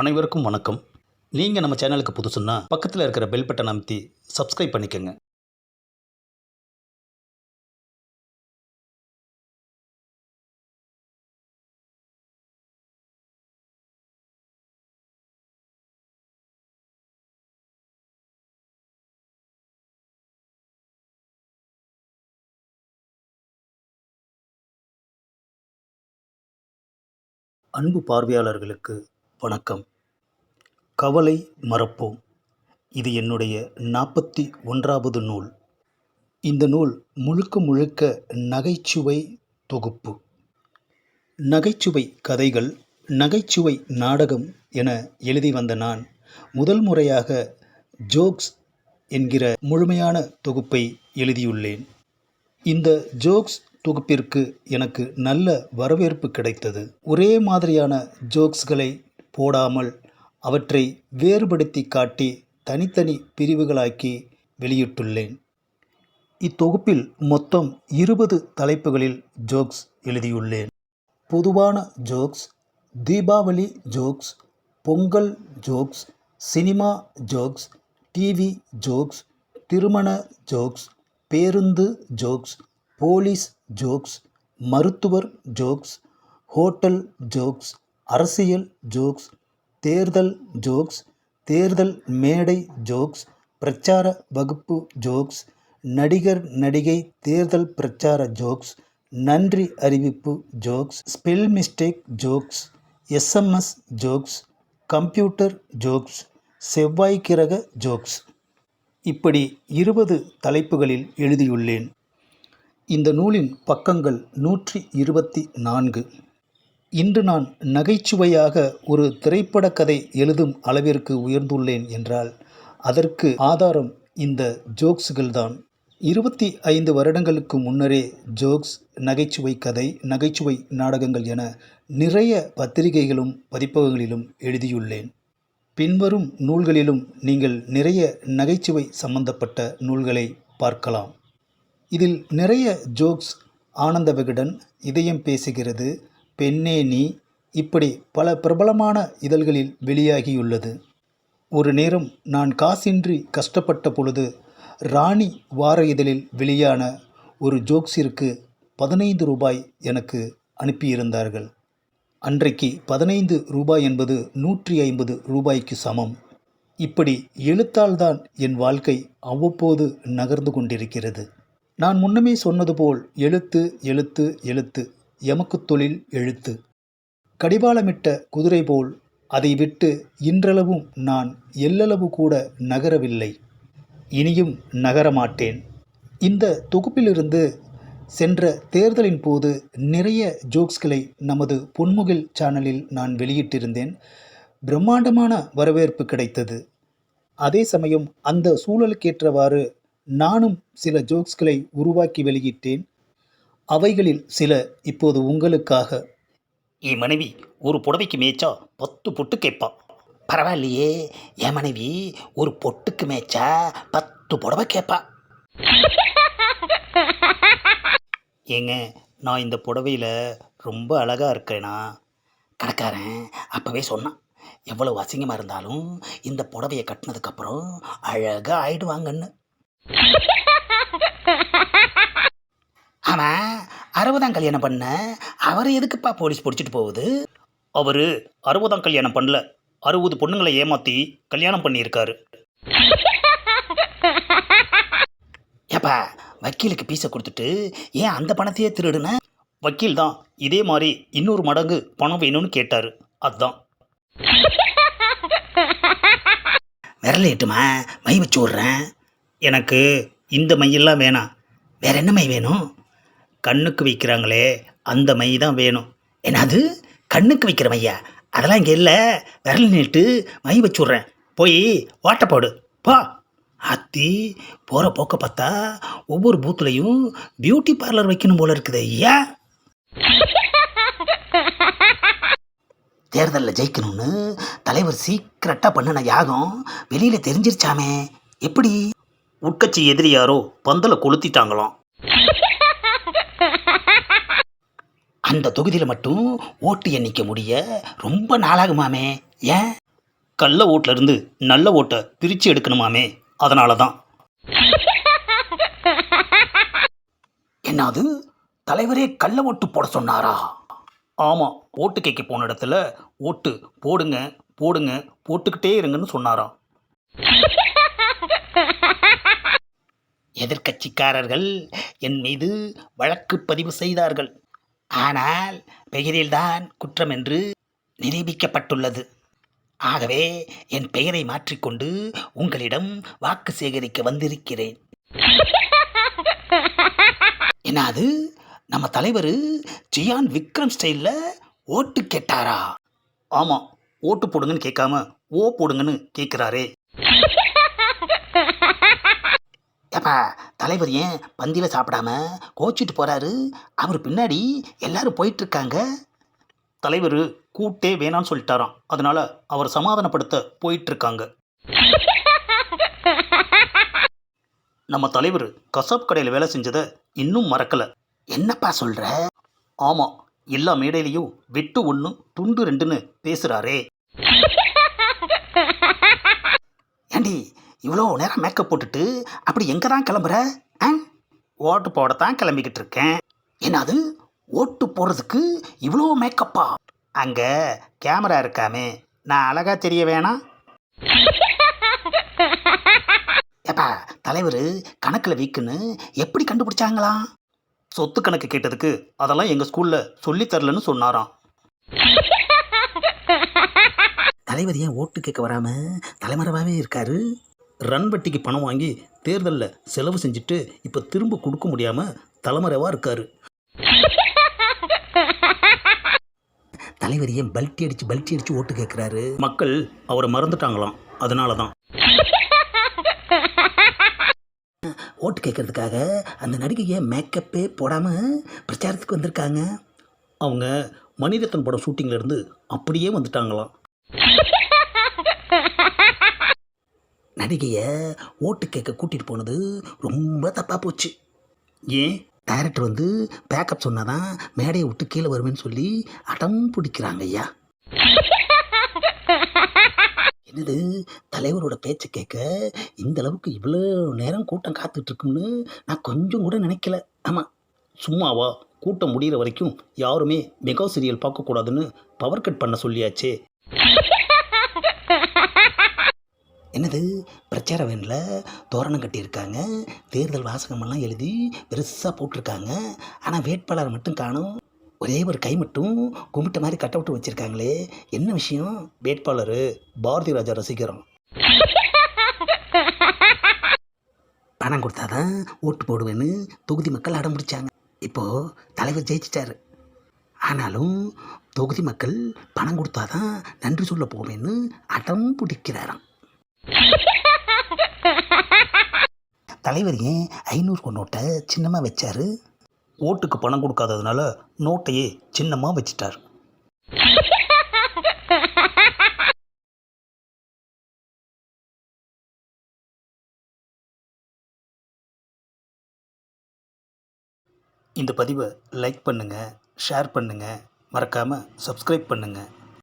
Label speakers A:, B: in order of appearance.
A: அனைவருக்கும் வணக்கம். நீங்கள் நம்ம சேனலுக்கு புதுசுன்னா பக்கத்தில் இருக்கிற பெல் பட்டன் அமைத்தி சப்ஸ்கிரைப் பண்ணிக்கோங்க. அன்பு பார்வையாளர்களுக்கு வணக்கம். கவலை மறப்போம். இது என்னுடைய நாற்பத்தி ஒன்றாவது நூல். இந்த நூல் முழுக்க முழுக்க நகைச்சுவை தொகுப்பு. நகைச்சுவை கதைகள் நகைச்சுவை நாடகம் என எழுதி வந்த நான் முதல் முறையாக ஜோக்ஸ் என்கிற முழுமையான தொகுப்பை எழுதியுள்ளேன். இந்த ஜோக்ஸ் தொகுப்பிற்கு எனக்கு நல்ல வரவேற்பு கிடைத்தது. ஒரே மாதிரியான ஜோக்ஸ்களை போடாமல் அவற்றை வேறுபடுத்தி காட்டி தனித்தனி பிரிவுகளாக்கி வெளியிட்டுள்ளேன். இத்தொகுப்பில் மொத்தம் இருபது தலைப்புகளில் ஜோக்ஸ் எழுதியுள்ளேன். பொதுவான jokes Deepavali jokes Pongal jokes cinema jokes TV jokes திருமண ஜோக்ஸ் பேருந்து ஜோக்ஸ் போலீஸ் ஜோக்ஸ் மருத்துவர் ஜோக்ஸ் ஹோட்டல் ஜோக்ஸ் அரசியல் ஜோக்ஸ் தேர்தல் ஜோக்ஸ் தேர்தல் மேடை ஜோக்ஸ் பிரச்சார வகுப்பு ஜோக்ஸ் நடிகர் நடிகை தேர்தல் பிரச்சார ஜோக்ஸ் நன்றி அறிவிப்பு jokes spell mistake jokes SMS jokes computer jokes செவ்வாய்க்கிரக jokes. இப்படி இருபது தலைப்புகளில் எழுதியுள்ளேன். இந்த நூலின் பக்கங்கள் நூற்றி இருபத்தி நான்கு. இன்று நான் நகைச்சுவையாக ஒரு திரைப்பட கதை எழுதும் அளவிற்கு உயர்ந்துள்ளேன் என்றால் அதற்கு ஆதாரம் இந்த ஜோக்ஸுகள்தான். இருபத்தி ஐந்து வருடங்களுக்கு முன்னரே ஜோக்ஸ் நகைச்சுவை கதை நகைச்சுவை நாடகங்கள் என நிறைய பத்திரிகைகளும் பதிப்பகங்களிலும் எழுதியுள்ளேன். பின்வரும் நூல்களிலும் நீங்கள் நிறைய நகைச்சுவை சம்பந்தப்பட்ட நூல்களை பார்க்கலாம். இதில் நிறைய ஜோக்ஸ் ஆனந்த விகடன் இதயம் பேசுகிறது பெண்ணே நீ இப்படி பல பிரபலமான இதழ்களில் வெளியாகியுள்ளது. ஒரு நேரம் நான் காசின்றி கஷ்டப்பட்ட பொழுது ராணி வார இதழில் வெளியான ஒரு ஜோக்ஸிற்கு பதினைந்து ரூபாய் எனக்கு அனுப்பியிருந்தார்கள். அன்றைக்கு பதினைந்து ரூபாய் என்பது நூற்றி ஐம்பது ரூபாய்க்கு சமம். இப்படி எழுத்தால்தான் என் வாழ்க்கை அவ்வப்போது நகர்ந்து கொண்டிருக்கிறது. நான் முன்னமே சொன்னது போல் எழுத்து எழுத்து எழுத்து எமக்கு தொழில் எழுத்து. கடிவாளமிட்ட குதிரை போல் அதை விட்டு இன்றளவும் நான் எல்லளவு கூட நகரவில்லை. இனியும் நகரமாட்டேன். இந்த தொகுப்பிலிருந்து சென்ற தேர்தலின் போது நிறைய ஜோக்ஸ்களை நமது பொன்முகில் சேனலில் நான் வெளியிட்டிருந்தேன். பிரம்மாண்டமான வரவேற்பு கிடைத்தது. அதே சமயம் அந்த சூழலுக்கேற்றவாறு நானும் சில ஜோக்ஸ்களை உருவாக்கி வெளியிட்டேன். அவைகளில் சில இப்போது உங்களுக்காக. என் மனைவி ஒரு புடவைக்கு மேய்ச்சா பத்து பொட்டு கேட்பா. பரவாயில்லையே என் மனைவி ஒரு பொட்டுக்கு மேய்ச்சா பத்து புடவை கேட்பா. ஏங்க நான் இந்த புடவையில் ரொம்ப அழகாக இருக்கேனா கடைக்காரன் அப்போவே சொன்னான். எவ்வளவு அசிங்கமாக இருந்தாலும் இந்த புடவையை கட்டினதுக்கப்புறம் அழகாக ஆயிடுவாங்கன்னு. ஆமாம் அறுபதாம் கல்யாணம் பண்ண அவர் எதுக்குப்பா போலீஸ் பிடிச்சிட்டு போகுது? அவர் அறுபதாம் கல்யாணம் பண்ணல. அறுபது பொண்ணுங்களை ஏமாற்றி கல்யாணம் பண்ணியிருக்காரு. ஏப்பா வக்கீலுக்கு பீஸை கொடுத்துட்டு ஏன் அந்த பணத்தையே திருடுன? வக்கீல் தான் இதே மாதிரி இன்னொரு மடங்கு பணம் வேணும்னு கேட்டார். அதுதான் விரல ஏட்டுமா மை வச்சு விட்றேன் எனக்கு இந்த மையெல்லாம் வேணாம். வேற என்ன மை வேணும்? கண்ணுக்கு வைக்கிறாங்களே அந்த மை தான் வேணும். என்னது? கண்ணுக்கு வைக்கிற மையா? அதெல்லாம் இங்கே இல்லை. விரல் நீட்டு மை வச்சு விட்றேன் போய் ஓட்ட போடு போ. அத்தி போகிற போக்க பார்த்தா ஒவ்வொரு பூத்துலையும் பியூட்டி பார்லர் வைக்கணும் போல இருக்குது. ஐயா. தேர்தலில் ஜெயிக்கணும்னு தலைவர் சீக்கிரட்டாக பண்ணின யாகம் வெளியில் தெரிஞ்சிருச்சாமே? எப்படி? உட்கட்சி எதிரி யாரோ பந்தலை கொளுத்திட்டாங்களாம். அந்த தொகுதியில் மட்டும் ஓட்டு எண்ணிக்க முடிய ரொம்ப நாளாகுமாமே ஏன்? கள்ள ஓட்டுல இருந்து நல்ல ஓட்டை பிரித்து எடுக்கணுமாமே அதனால தான் என்னது? தலைவரே கள்ள ஓட்டு போட சொன்னாரா? ஆமாம் ஓட்டு கேட்க போன இடத்துல ஓட்டு போடுங்க போடுங்க போட்டுக்கிட்டே இருங்கன்னு சொன்னாராம். எதிர்க்கட்சிக்காரர்கள் என் மீது வழக்கு பதிவு செய்தார்கள். ஆனால் பெயரில்தான் குற்றம் என்று நிரூபிக்கப்பட்டுள்ளது. ஆகவே என் பெயரை மாற்றிக்கொண்டு உங்களிடம் வாக்கு சேகரிக்க வந்திருக்கிறேன். என்னது? நம்ம தலைவர் ஜியான் விக்ரம் ஸ்டைலில் ஓட்டு கேட்டாரா? ஆமாம் ஓட்டு போடுங்கன்னு கேட்காம ஓ போடுங்கன்னு கேட்குறாரே. ஏப்பா தலைவர் ஏன் பந்தியில் சாப்பிடாம கோச்சிட்டு போறாரு? அவர் பின்னாடி எல்லாரும் போயிட்டுருக்காங்க. தலைவர் கூட்டே வேணான்னு சொல்லிட்டாராம். அதனால அவர் சமாதானப்படுத்த போயிட்டு இருக்காங்க நம்ம தலைவர் கசாப் கடையில் வேலை செஞ்சதை இன்னும் மறக்கல. என்னப்பா சொல்ற? ஆமாம் எல்லா மேடையிலையும் வெட்டு ஒன்று துண்டு ரெண்டுன்னு பேசுகிறாரே ஏண்டி இவ்வளோ நேரம் மேக்கப் போட்டுட்டு அப்படி எங்கே தான் கிளம்புற? ஆ? ஓட்டு போடத்தான் கிளம்பிக்கிட்டு இருக்கேன். என்னது? ஓட்டு போடுறதுக்கு இவ்வளோ மேக்கப்பா அங்கே கேமரா இருக்காமே. நான் அழகாக தெரிய வேணாம். ஏப்பா தலைவர் கணக்கில் வீக்குன்னு எப்படி கண்டுபிடிச்சாங்களாம் சொத்து கணக்கு கேட்டதுக்கு அதெல்லாம் எங்கள் ஸ்கூலில் சொல்லித்தரலன்னு சொன்னாராம். தலைவர் ஏன் ஓட்டு கேட்க வராமல் தலைமறைவாகவே இருக்காரு? ரன் வட்டிக்கு பணம் வாங்கி தேர்தலில் செலவு செஞ்சுட்டு இப்போ திரும்ப கொடுக்க முடியாமல் தலைமறைவாக இருக்காரு. தலைவர் ஏன் பல்ட்டி அடிச்சு பல்ட்டி அடிச்சு ஓட்டு கேட்குறாரு மக்கள் அவரை மறந்துட்டாங்களாம். அதனால தான் ஓட்டு கேட்கறதுக்காக அந்த நடிகையை மேக்கப்பே போடாமல் பிரச்சாரத்துக்கு வந்திருக்காங்க. அவங்க மணிரத்னம் படம் ஷூட்டிங்ல இருந்து அப்படியே வந்துட்டாங்களாம். நடிகையை ஓட்டு கேட்க கூட்டிகிட்டு போனது ரொம்ப தப்பாக போச்சு. ஏன்? டைரக்டர் வந்து பேக்கப் சொன்னாதான் மேடையை விட்டு கீழே வருவேன்னு சொல்லி அடம் பிடிக்கிறாங்க ஐயா. என்னது? தலைவரோட பேச்சை கேட்க இந்த அளவுக்கு இவ்வளோ நேரம் கூட்டம் காத்துட்டு இருக்கும்னு நான் கொஞ்சம் கூட நினைக்கல. ஆமாம் சும்மாவா? கூட்டம் முடிகிற வரைக்கும் யாருமே மெகா சீரியல் பார்க்கக்கூடாதுன்னு பவர் கட் பண்ண சொல்லியாச்சே. என்னது? பிரச்சார வேனில் தோரணம் கட்டியிருக்காங்க. தேர்தல் வாசகமெல்லாம் எழுதி பெருசாக போட்டிருக்காங்க. ஆனால் வேட்பாளர் மட்டும் காணும். ஒரே ஒரு கை மட்டும் கும்பிட்ட மாதிரி கட் அவுட் வச்சுருக்காங்களே. என்ன விஷயம்? வேட்பாளர் பாரதி ராஜா ரசிகரம். பணம் கொடுத்தாதான் ஓட்டு போடுவேன்னு தொகுதி மக்கள் அடம் பிடிச்சாங்க இப்போது தலைவர் ஜெயிச்சிட்டாரு. ஆனாலும் தொகுதி மக்கள் பணம் கொடுத்தாதான் நன்றி சொல்ல போவேன்னு அடம் பிடிக்கிறாராம். தலைவர் ஏன் ஐநூறு நோட்டை சின்னமாக வச்சாரு? ஓட்டுக்கு பணம் கொடுக்காததுனால நோட்டையே சின்னமாக வச்சிட்டார். இந்த பதிவை லைக் பண்ணுங்கள் ஷேர் பண்ணுங்கள் மறக்காமல் சப்ஸ்கிரைப் பண்ணுங்கள்